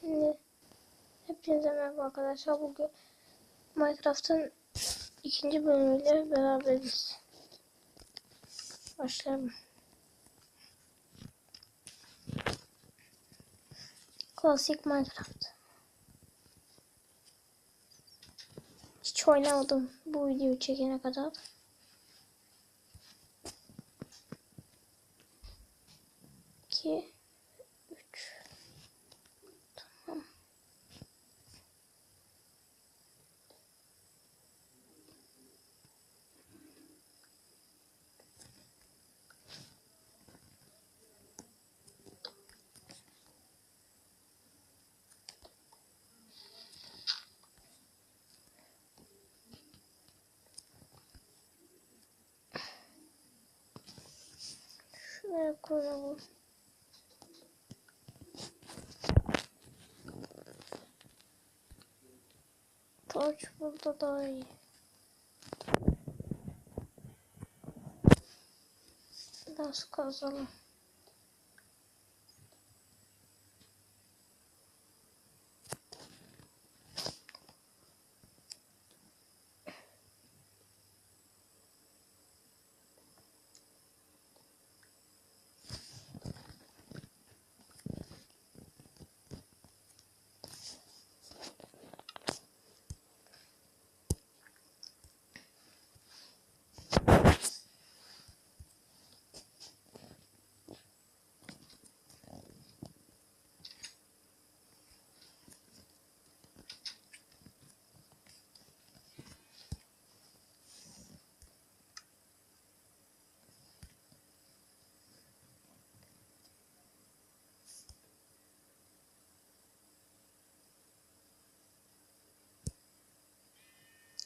Şimdi hepinize merhaba arkadaşlar. Bugün Minecraft'ın ikinci bölümüyle beraberiz. Başlayalım. Klasik Minecraft. Hiç oynamadım bu videoyu çekene kadar. İki, Şuraya koyalım. Torç burada daha iyi. Biraz kazalım.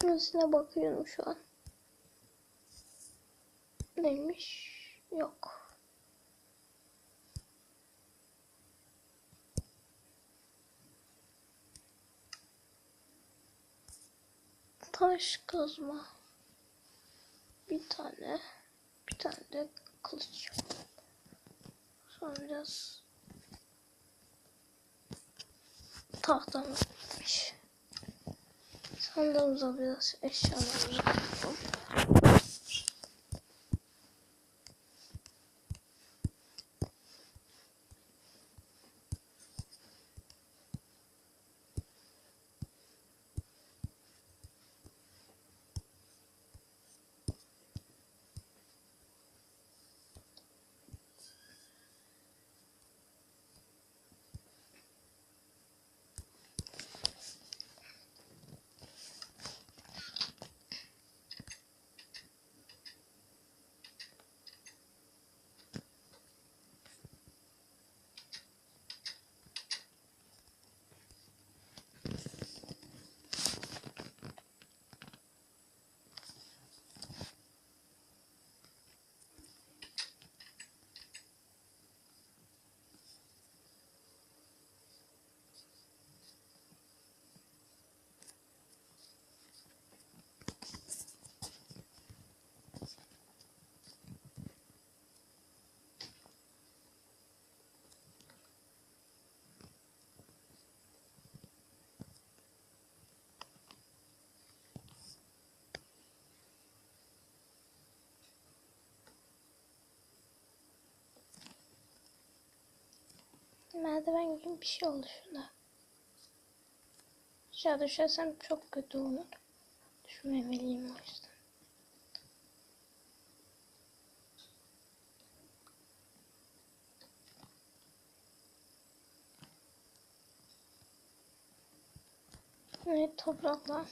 Nasıl bakıyorum şu an. Neymiş? Yok. Taş kazma. Bir tane. Bir tane de kılıç. Sonra biraz tahtamız bitmiş. Sandığımıza biraz eşyalarımızı koyalım. Merdiven gibi bir şey oldu şurada. Aşağı düşersem çok kötü olur. Düşmemeliyim o yüzden. Evet toprakla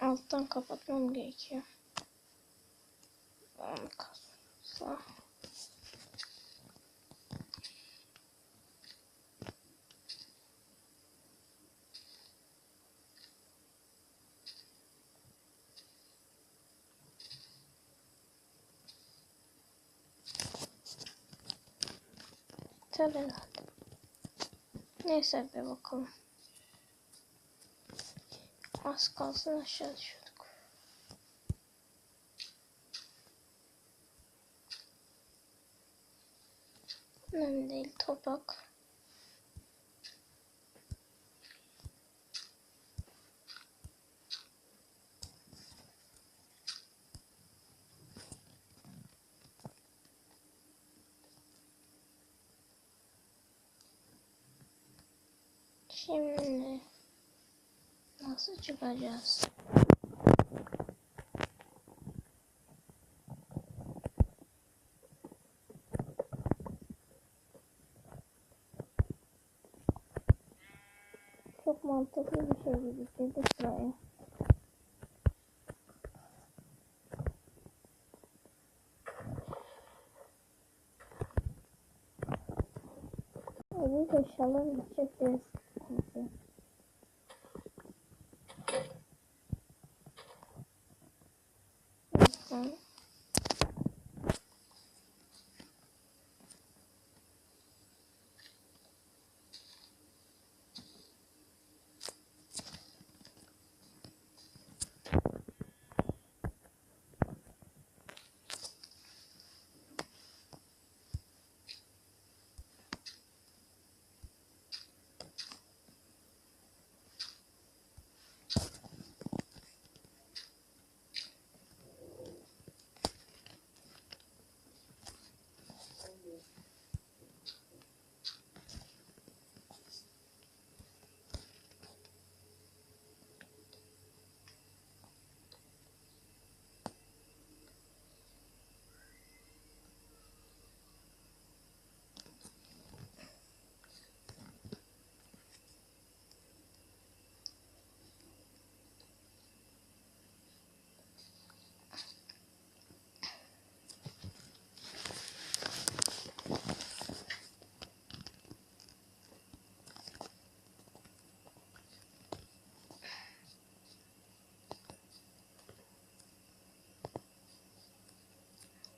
alttan kapatmam gerekiyor. Onu Tabii herhalde. Neyse bir bakalım. Az kalsın aşağı düşüyorduk. Önemli değil toprak. Şimdi nasıl çıkacağız? Çok mantıklı bir şey gibi girdik buraya. Evet eşyalar gidecek biraz. Neyse. Neyse.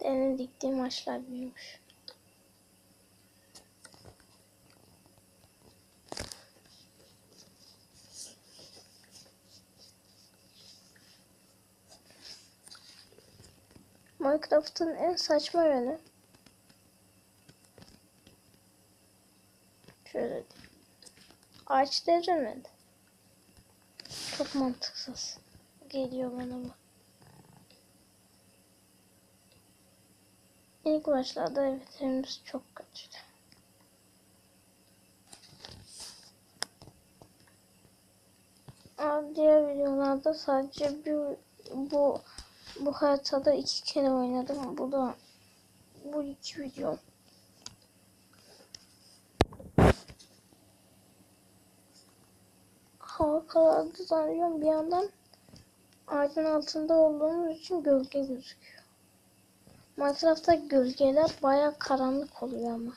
Benim diktiğim ağaçlar büyümüş. Minecraft'ın en saçma yönü. Şöyle. Ağaç devrilmedi. Çok mantıksız. Geliyor bana bu. İlk başlarda evet henüz çok kötüydü. Diğer videolarda sadece bir bu bu haritada iki kere oynadım. Bu da bu iki video. Hava karardı zannediyorum bir yandan ağacın altında olduğumuz için gölge gözüküyor. Minecraft'ta gölgeler baya karanlık oluyor ama.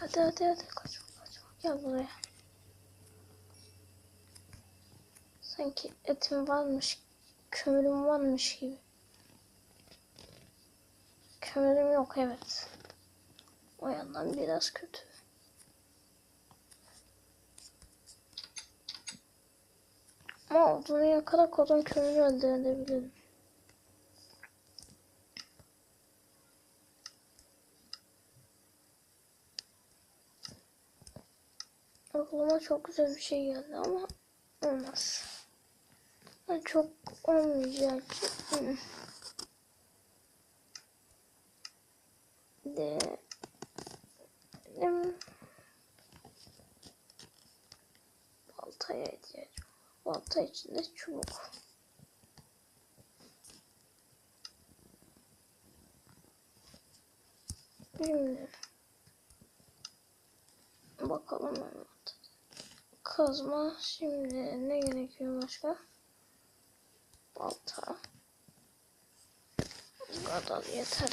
Hadi hadi hadi kaçma kaçma gel buraya. Sanki etim varmış, kömürüm varmış gibi. Kömürüm yok evet. O yandan biraz kötü. Ama odunu yakarak odun kömürü elde edebilirim. Aklıma çok güzel bir şey geldi ama olmaz. Çok olmayacak. De baltaya ihtiyacım. Balta içinde çubuk. Şimdi bakalım. Kazma. Şimdi ne gerekiyor başka? Balta. Bu kadar yeter.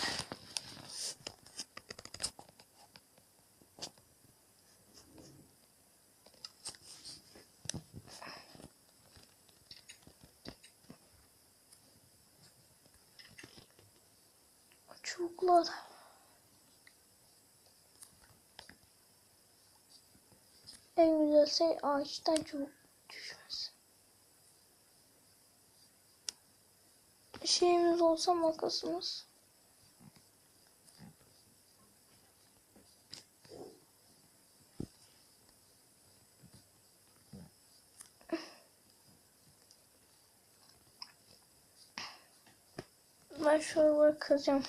Çubuklar. En güzel şey ağaçtan çubuk düşmesi. Şeyimiz olsa makasımız. Ben şuraları kıracağım.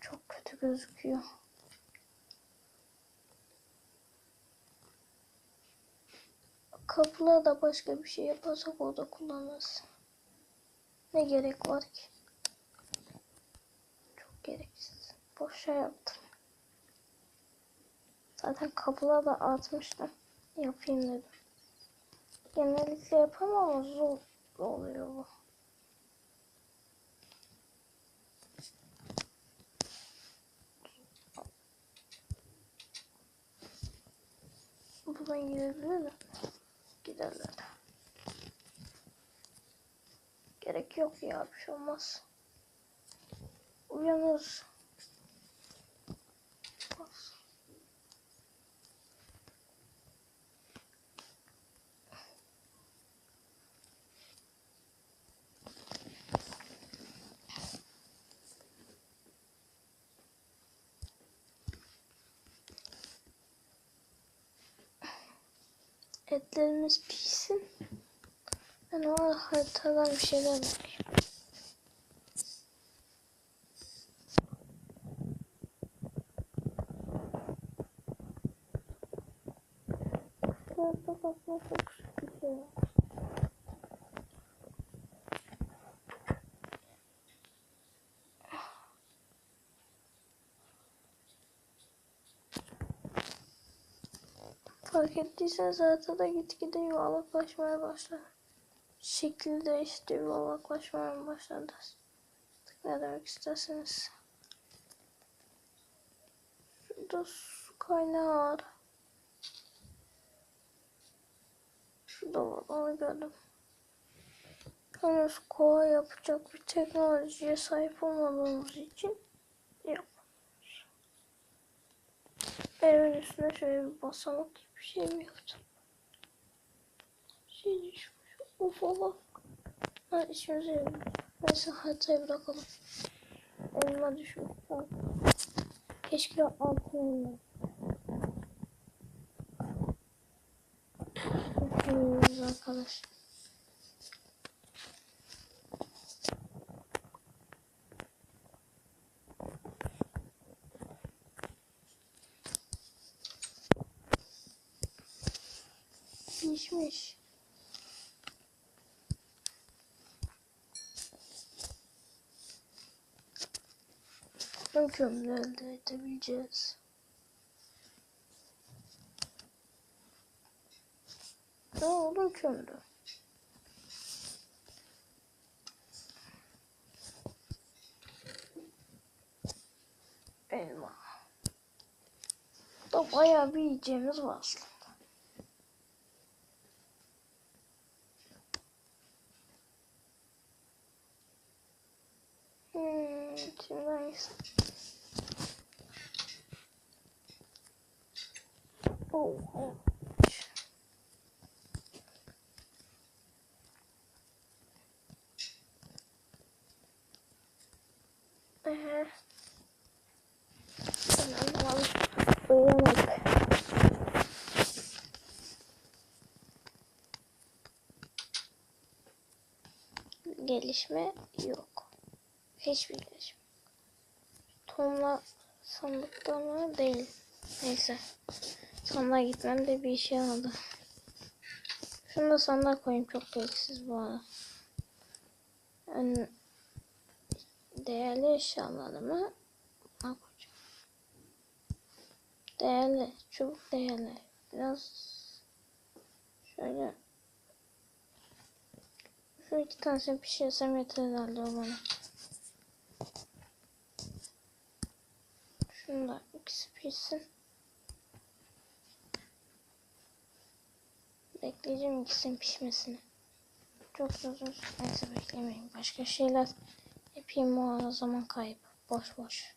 Çok kötü gözüküyor. Kapılara da başka bir şey yaparsak orada kullanırız. Ne gerek var ki? Çok gereksiz. Boşa yaptım. Zaten kapılara da atmıştım. Yapayım dedim. Genellikle yapamam ama zor oluyor bu. Buradan gidebilir mi? Giderler. Gerek yok ya bir şey olmaz. Uyanır. Etlerimiz pişsin. Ben o haritadan bir şeyler bakayım. Şurada bakma çok sıkıntı. Fark ettiysen zaten da gitgide yuvarlaklaşmaya başlar. Şekli değişti yuvarlaklaşmaya başladı. Artık ne demek isterseniz. Şurada su kaynağı var. Şurada var onu gördüm. Henüz kova yapacak bir teknolojiye sahip olmadığımız için yok. Evin üstüne şöyle bir basamak gibi bir şey mi yaptım? Şey düşmüş. Of of. Ha yarıyor. Neyse haritayı bırakalım. Elma düşmüş. Tamam. Keşke altın elma. Bakıyoruz arkadaş. Pişmiş. Kömür elde edebileceğiz. Ne oldu kömürü? Elma. Da bayağı bir yiyeceğimiz var aslında. Hmm, şimdi hangisi? Oh. Ee, tamam. Gelişme yok. Hiçbir gelişme. Tomla sandıkta mı? Değil. Neyse. Sandığa gitmem de bir işe yaradı. Şunu da sandığa koyayım. Çok gereksiz bu arada. Yani değerli eşyalarımı koyacağım? Değerli. Çubuk değerli. Biraz şöyle şu iki tanesini pişirsem yeter herhalde o bana. Şunu da ikisi pişsin. Bekleyeceğim ikisinin pişmesini. Çok uzun neyse beklemeyin. Başka şeyler yapayım o zaman kaybı. Boş boş.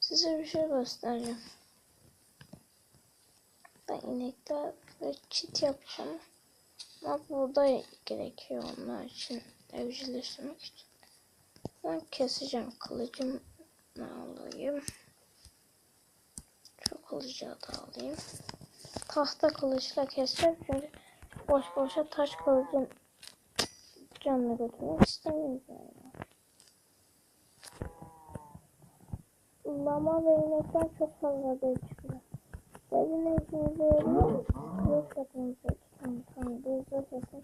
Size bir şey göstereceğim. Ben inekler çit yapacağım. Ama burada gerekiyor onlar için evcilleştirmek için. Ben keseceğim kılıcım ne alayım. Şu kılıcı da alayım. Tahta kılıçla keseceğim çünkü boş boşa taş kılıcın canını götürmek istemiyorum. Lama ve inekten çok fazla değil çıkıyor. İşinize yarıyor? Yok yapınca tamam tamam. Bir zor yapın.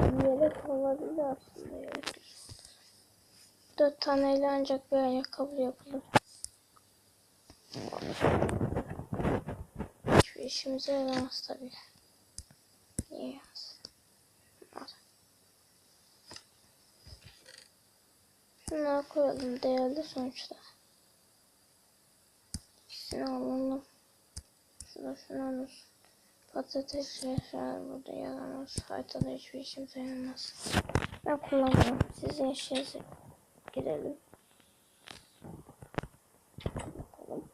Yelek olabilir aslında yelek. Dört taneyle ancak bir ayakkabı yapılır. Hiçbir işimize yaramaz tabii. Niye yaramaz? Al. Şunları koyalım değerli sonuçta. İkisini alalım. Şurada şunu. Patates yaşar burada yaramaz. Haritada hiçbir işimize yaramaz. Ben kullanmıyorum. Sizin işinize girelim. Bakalım.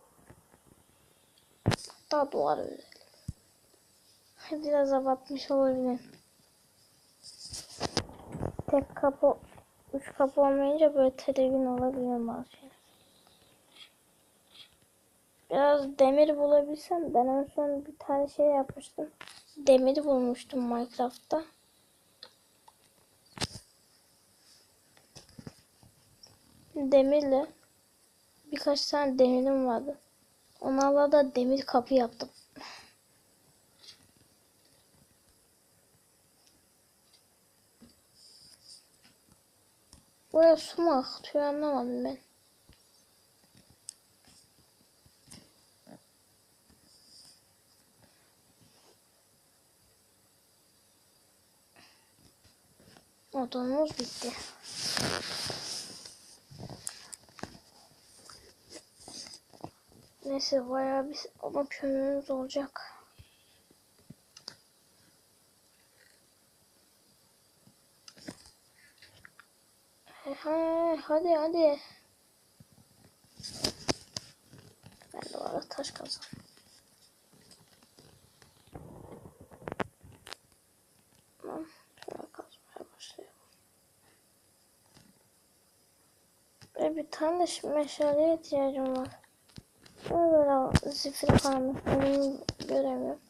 Hatta duvar örelim. Biraz abartmış olabilirim. Tek kapı, üç kapı olmayınca böyle tedirgin olabiliyorum bazı. Biraz demir bulabilsem ben en son bir tane şey yapmıştım. Demir bulmuştum Minecraft'ta. Demirle birkaç tane demirim vardı. Onlarla da demir kapı yaptım. Buraya su mu akıtıyor anlamadım ben. Odamız bitti. Neyse bayağı bir ama kömürümüz olacak. He, hadi hadi. Ben de arada taş kazan. Tamam. Kazmaya başlayalım. Ve bir tane de meşaleye ihtiyacım var. Ama böyle zifiri falan onu göremiyorum.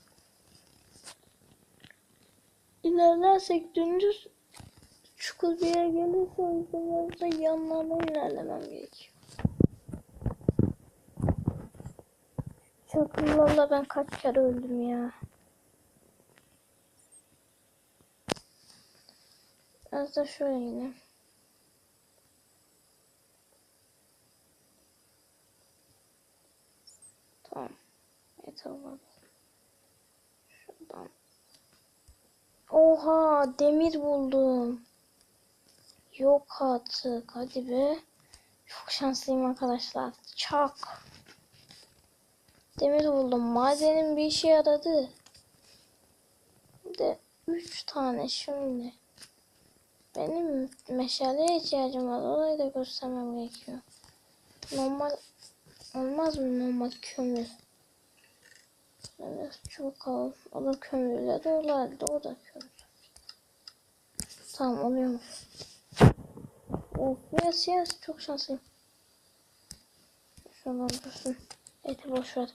İlerlersek dümdüz bir yer gelirse o yüzden biraz da yanlarına ilerlemem gerekiyor. Çakıllarla ben kaç kere öldüm ya. Biraz da şöyle yine. Tamam. Yeter olmadı. Şuradan. Oha demir buldum. Yok artık. Hadi be. Çok şanslıyım arkadaşlar. Çak. Demir buldum. Madenin bir işe yaradı. De 3 tane şimdi. Benim meşaleye ihtiyacım var. Orayı da göstermem gerekiyor. Normal olmaz mı normal kömür? Evet çok al. O da kömürle dolardı. O da kömür. Tamam oluyormuş. Yes yes yes. Çok şanslıyım. Şuradan dursun. Eti boş ver.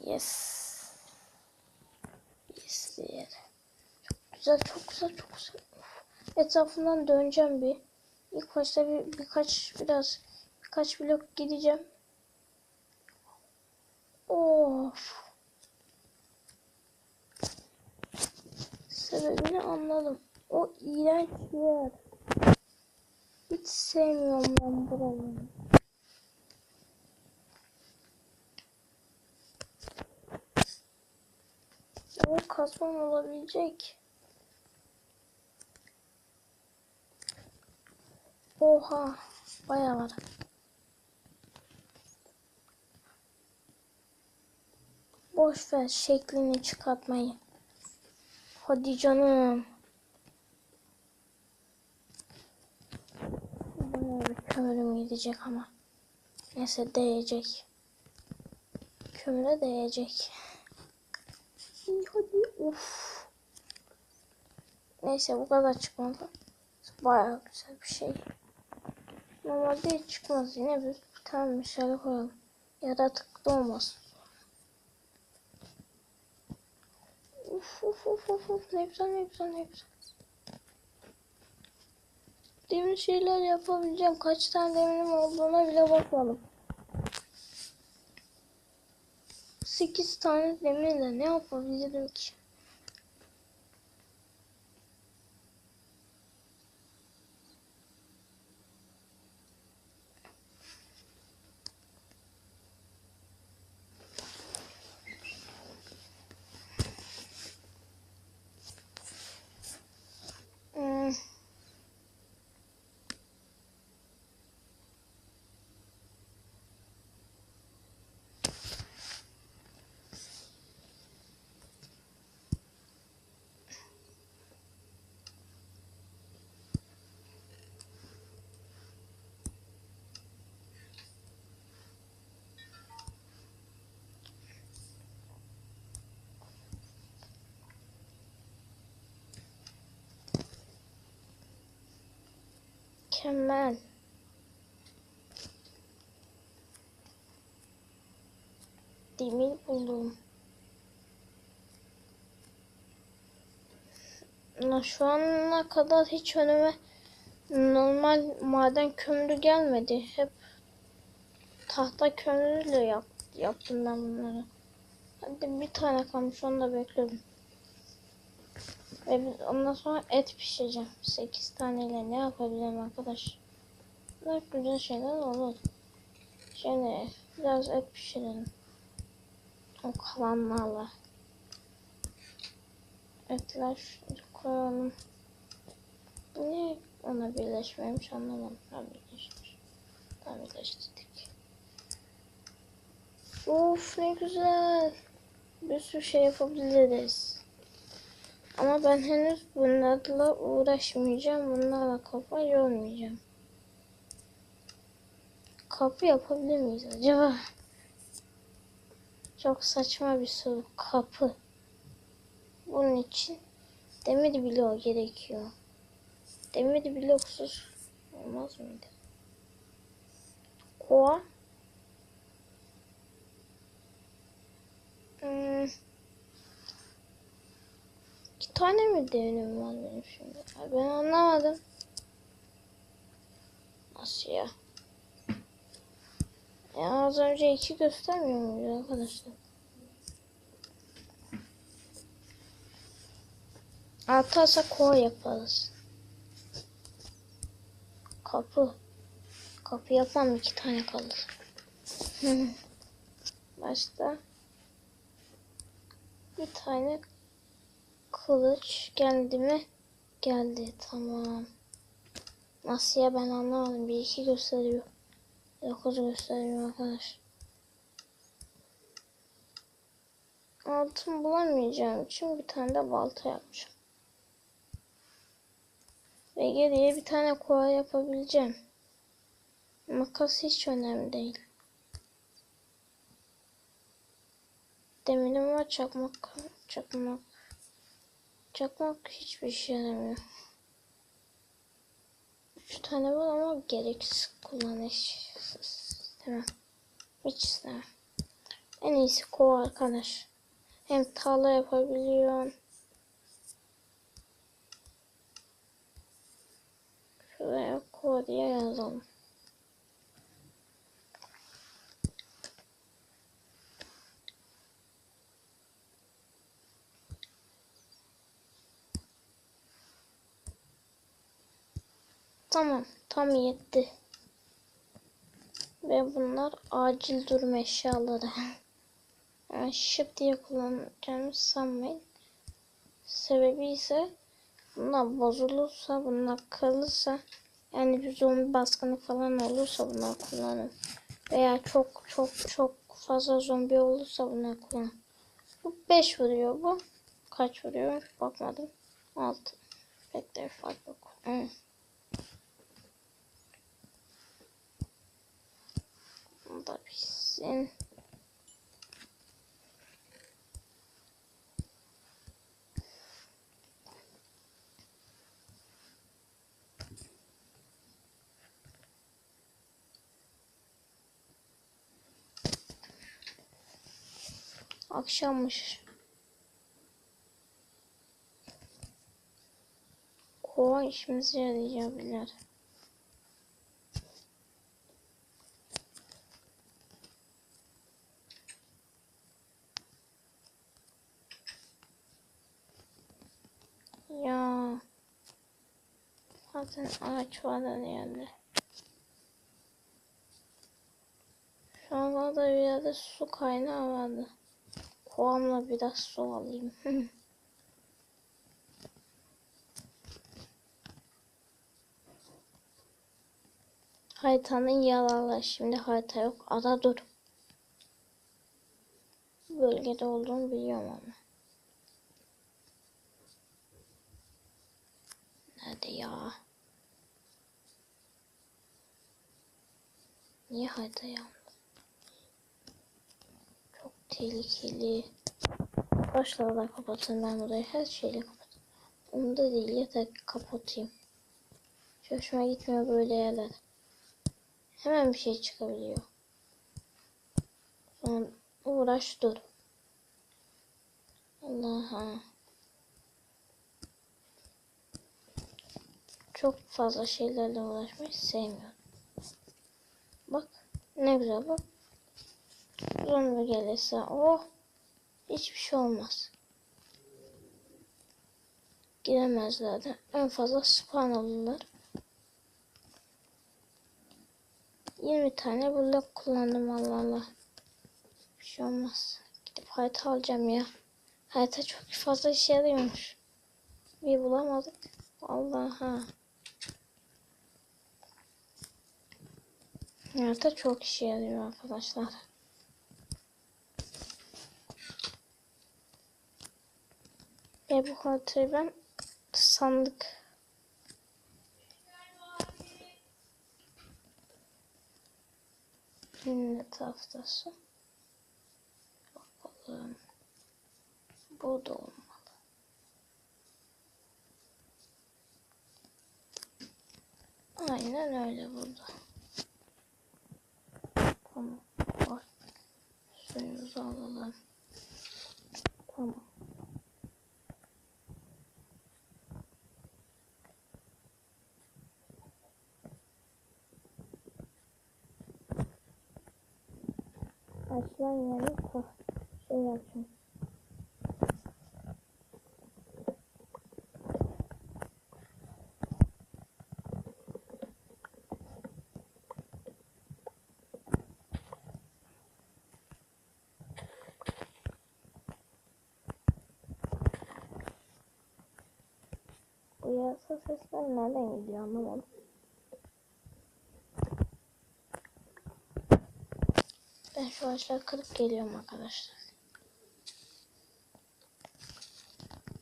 Yes. Yes diğer. Çok güzel çok güzel çok güzel. Etrafından döneceğim bir. İlk başta bir birkaç biraz birkaç blok gideceğim. Of. Sebebini anladım. O iğrenç yer. Hiç sevmiyorum ben buraları. O kasmam olabilecek. Oha. Bayağı var. Boş ver şeklini çıkartmayı. Hadi canım. Bayağı bir kömürüm gidecek ama. Neyse değecek. Kömüre değecek. Hadi. Uf. Neyse bu kadar çıkmadı. Bayağı güzel bir şey. Normalde çıkmaz. Yine bir, bir tane meşale koyalım. Yaratıklı olmasın. Uf uf uf uf uf ne güzel ne güzel ne güzel. Demir şeyler yapabileceğim. Kaç tane demirim olduğuna bile bakmadım. 8 tane demirle ne yapabilirim ki? Hmm. Mükemmel. Demir buldum. Şu ana kadar hiç önüme normal maden kömürü gelmedi. Hep tahta kömürüyle yap, yaptım ben bunları. Hadi bir tane kalmış onu da bekliyorum. Ve ondan sonra et pişireceğim. 8 taneyle ne yapabilirim arkadaş? Bunlar güzel şeyler olur. Şimdi biraz et pişirelim. O kalanlarla. Etler koyalım. Niye ona birleşmemiş anlamadım. Ha birleşmiş. Tamam birleştirdik. Of ne güzel. Bir sürü şey yapabiliriz. Ama ben henüz bunlarla uğraşmayacağım. Bunlarla kafa yormayacağım. Kapı yapabilir miyiz acaba? Çok saçma bir soru. Kapı. Bunun için demir bloğu gerekiyor. Demir bloksuz olmaz mıydı? Kova. Hmm. Tane mi demirim var benim şimdi? Ben anlamadım. Nasıl ya? Ya az önce iki göstermiyor muydu arkadaşlar? Artarsa kova yaparız. Kapı. Kapı yapmam iki tane kalır. Başta bir tane kılıç geldi mi? Geldi tamam. Nasıl ya ben anlamadım. Bir iki gösteriyor. Dokuz gösteriyor arkadaş. Altın bulamayacağım için bir tane de balta yapacağım. Ve geriye bir tane kova yapabileceğim. Makas hiç önemli değil. Demirim var çakmak. Çakmak. Çakmak hiçbir işe yaramıyor. Üç tane var ama gereksiz kullanış istemem. Hiç istemem. En iyisi kova arkadaş. Hem tarla yapabiliyorsun. Şuraya kova diye yazalım. Tamam, tam yetti. Ve bunlar acil durum eşyaları. Yani şıp diye kullanacağımı sanmayın. sebebi ise bunlar bozulursa, bunlar kırılırsa yani bir zombi baskını falan olursa bunlar kullanın. Veya çok çok çok fazla zombi olursa bunlar kullanın. Bu 5 vuruyor bu. Kaç vuruyor? Bakmadım. 6. Pek de fark yok. Hı. Da bitsin. Akşammış. Kova işimize yarayabilir. Ya. Zaten ağaç her yerde. Şu an orada bir yerde su kaynağı vardı. Kovamla biraz su alayım. Haritanın yararları. Şimdi harita yok. Ada dur. Bölgede olduğunu biliyorum ama. Nerede ya? Niye harita yandı? Çok tehlikeli. Başları da kapatın ben burayı her şeyle kapatın. Umda değil yeter ki kapatayım. Hoşuma gitmiyor böyle yerler. Hemen bir şey çıkabiliyor. Sonra uğraş dur. Allah'a. Çok fazla şeylerle uğraşmayı sevmiyorum. Ne güzel bak. Zombi gelirse oh hiçbir şey olmaz. Giremezler de en fazla spawn olurlar. 20 tane blok kullandım Allah Allah. Bir şey olmaz. Gidip harita alacağım ya. Harita çok fazla işe yarıyormuş. Bir bulamadık. Allah'a. Harita çok işe yarıyor arkadaşlar. Ve bu haritayı ben sandık Cennet haftası. Bakalım. Bu da olmalı. Aynen öyle burada. Tamam. Var. Suyumuzu alalım. Tamam. Açılan yeri şey yapacağım. Bu yarasa sesler nereden geliyor anlamadım. Ben şu ağaçları kırıp geliyorum arkadaşlar.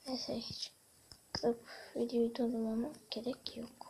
Neyse hiç kırıp videoyu durdurmama gerek yok.